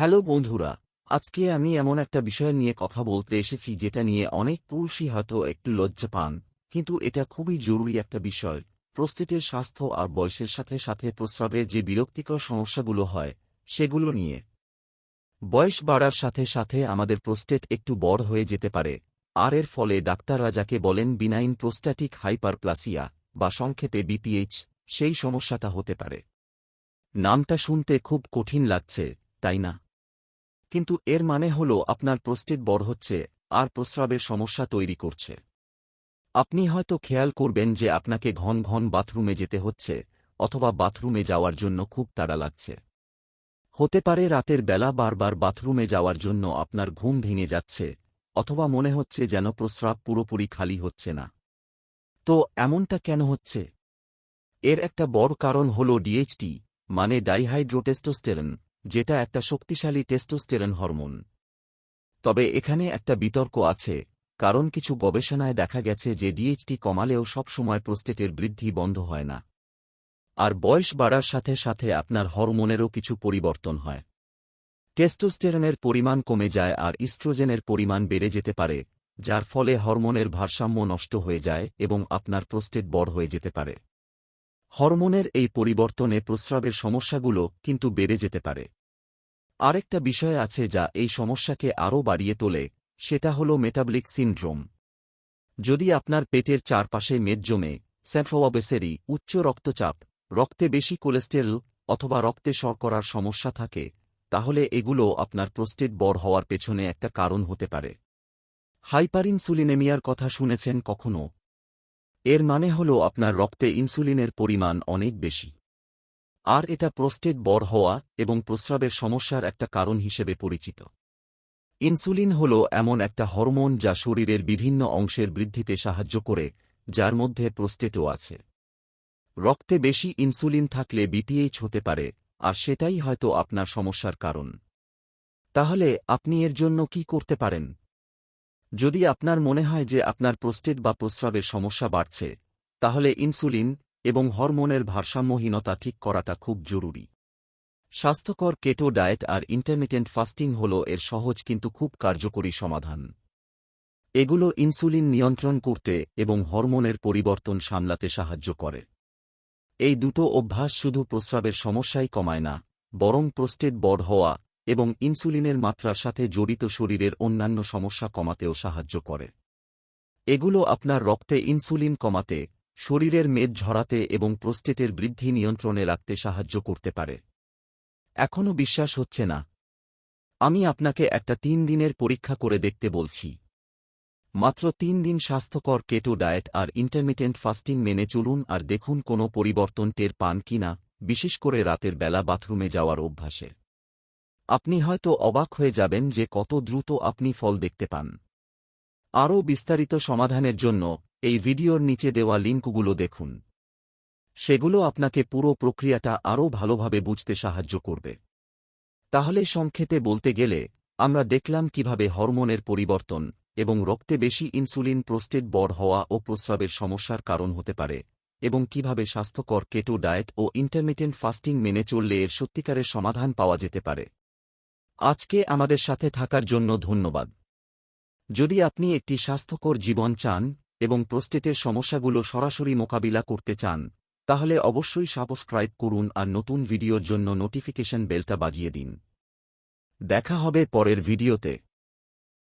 Hello বন্ধুরা, আজকে আমি এমন একটা বিষয় নিয়ে কথা বলতে এসেছি যেটা নিয়ে অনেক পুরুষই হয়তো একটু লজ্জা পান, কিন্তু এটা খুবই জরুরি একটা বিষয়। প্রস্টেটের স্বাস্থ্য আর বয়সের সাথে সাথে প্রস্রাবের যে বিরক্তিকর সমস্যাগুলো হয়, সেগুলো নিয়ে। বয়স বাড়ার সাথে সাথে আমাদের প্রস্টেট একটু বড় হয়ে যেতে পারে, আর এর ফলে ডাক্তাররা যাকে বলেন বিনাইন প্রোস্ট্যাটিক হাইপারপ্লাসিয়া বা সংক্ষেপে বিপিএইচ, সেই সমস্যাটা হতে পারে। নামটা শুনতে খুব কঠিন লাগছে, তাই না? কিন্তু এর মানে হল আপনার প্রস্টেট বড় হচ্ছে, আর প্রস্রাবের সমস্যা তৈরি করছে। আপনি হয়তো খেয়াল করবেন যে আপনাকে ঘন ঘন বাথরুমে যেতে হচ্ছে, অথবা বাথরুমে যাওয়ার জন্য খুব তাড়া লাগছে। হতে পারে রাতের বেলা বারবার বাথরুমে যাওয়ার জন্য আপনার ঘুম ভেঙে যাচ্ছে, অথবা মনে হচ্ছে যেন প্রস্রাব পুরোপুরি খালি হচ্ছে না। তো এমনটা কেন হচ্ছে? এর একটা বড় কারণ হল ডিএইচটি মানে ডাইহাইড্রোটেস্টোস্টেরন যেটা একটা শক্তিশালী টেস্টোস্টেরন হরমোন তবে এখানে একটা বিতর্ক আছে, কারণ কিছু গবেষণায় দেখা গেছে যে ডিএইচটি কমালেও সবসময় প্রস্টেটের বৃদ্ধি বন্ধ হয় না। আর বয়স বাড়ার সাথে সাথে আপনার হরমোনেরও কিছু পরিবর্তন হয়। টেস্টোস্টেরনের পরিমাণ কমে যায় আর ইস্ট্রোজেনের পরিমাণ বেড়ে যেতে পারে, যার ফলে হরমোনের ভারসাম্য নষ্ট হয়ে যায় এবং আপনার প্রস্টেট বড় হয়ে যেতে পারে। হরমোনের এই পরিবর্তনে প্রস্রাবের সমস্যাগুলো কিন্তু বেড়ে যেতে পারে। আরেকটা বিষয় আছে যা এই সমস্যাকে আরও বাড়িয়ে তোলে, সেটা হল মেটাবলিক সিনড্রোম যদি আপনার পেটের চারপাশে মেদ জমে স্যাফোয়াবেসেরি উচ্চ রক্তচাপ, রক্তে বেশি কোলেস্টেরল অথবা রক্তে শর্করার সমস্যা থাকে, তাহলে এগুলো আপনার প্রস্টেট বড় হওয়ার পেছনে একটা কারণ হতে পারে। হাইপারইনসুলিনেমিয়ার কথা শুনেছেন কখনো? এর মানে হল আপনার রক্তে ইনসুলিনের পরিমাণ অনেক বেশি। আর এটা প্রস্টেট বড় হওয়া এবং প্রস্রাবের সমস্যার একটা কারণ হিসেবে পরিচিত। ইনসুলিন হল এমন একটা হরমোন যা শরীরের বিভিন্ন অংশের বৃদ্ধিতে সাহায্য করে, যার মধ্যে প্রস্টেটও আছে। রক্তে বেশি ইনসুলিন থাকলে বিপিএইচ হতে পারে, আর সেটাই হয়তো আপনার সমস্যার কারণ। তাহলে আপনি এর জন্য কি করতে পারেন? যদি আপনার মনে হয় যে আপনার প্রস্টেট বা প্রস্রাবের সমস্যা বাড়ছে, তাহলে ইনসুলিন এবং হরমোনের ভারসাম্যহীনতা ঠিক করাটা খুব জরুরি। স্বাস্থ্যকর কেটো ডায়েট আর ইন্টারমিটেন্ট ফাস্টিং হল এর সহজ কিন্তু খুব কার্যকরী সমাধান। এগুলো ইনসুলিন নিয়ন্ত্রণ করতে এবং হরমোনের পরিবর্তন সামলাতে সাহায্য করে। এই দুটো অভ্যাস শুধু প্রস্রাবের সমস্যাই কমায় না, বরং প্রস্টেট বড় হওয়া এবং ইনসুলিনের মাত্রার সাথে জড়িত শরীরের অন্যান্য সমস্যা কমাতেও সাহায্য করে। এগুলো আপনার রক্তে ইনসুলিন কমাতে, শরীরের মেদ ঝরাতে এবং প্রস্টেটের বৃদ্ধি নিয়ন্ত্রণে রাখতে সাহায্য করতে পারে। এখনও বিশ্বাস হচ্ছে না। আমি আপনাকে একটা তিন দিনের পরীক্ষা করে দেখতে বলছি। মাত্র তিন দিন স্বাস্থ্যকর কেটো ডায়েট আর ইন্টারমিটেন্ট ফাস্টিং মেনে চলুন আর দেখুন কোনো পরিবর্তন টের পান কিনা, বিশেষ করে রাতের বেলা বাথরুমে যাওয়ার অভ্যাসে। আপনি হয়তো অবাক হয়ে যাবেন যে কত দ্রুত আপনি ফল দেখতে পান। আরও বিস্তারিত সমাধানের জন্য এই ভিডিওর নিচে দেওয়া লিঙ্কগুলো দেখুন। সেগুলো আপনাকে পুরো প্রক্রিয়াটা আরও ভালোভাবে বুঝতে সাহায্য করবে। তাহলে সংক্ষেপে বলতে গেলে, আমরা দেখলাম কীভাবে হরমোনের পরিবর্তন এবং রক্তে বেশি ইনসুলিন প্রস্টেট বড় হওয়া ও প্রস্রাবের সমস্যার কারণ হতে পারে এবং কীভাবে স্বাস্থ্যকর কেটো ডায়েট ও ইন্টারমিটেন্ট ফাস্টিং মেনে চললে এর সত্যিকারের সমাধান পাওয়া যেতে পারে। আজকে আমাদের সাথে থাকার জন্য ধন্যবাদ। যদি আপনি একটি স্বাস্থ্যকর জীবন চান এবং প্রস্টেটের সমস্যাগুলো সরাসরি মোকাবিলা করতে চান, তাহলে অবশ্যই সাবস্ক্রাইব করুন আর নতুন ভিডিওর জন্য নোটিফিকেশন বেলটা বাজিয়ে দিন। দেখা হবে পরের ভিডিওতে।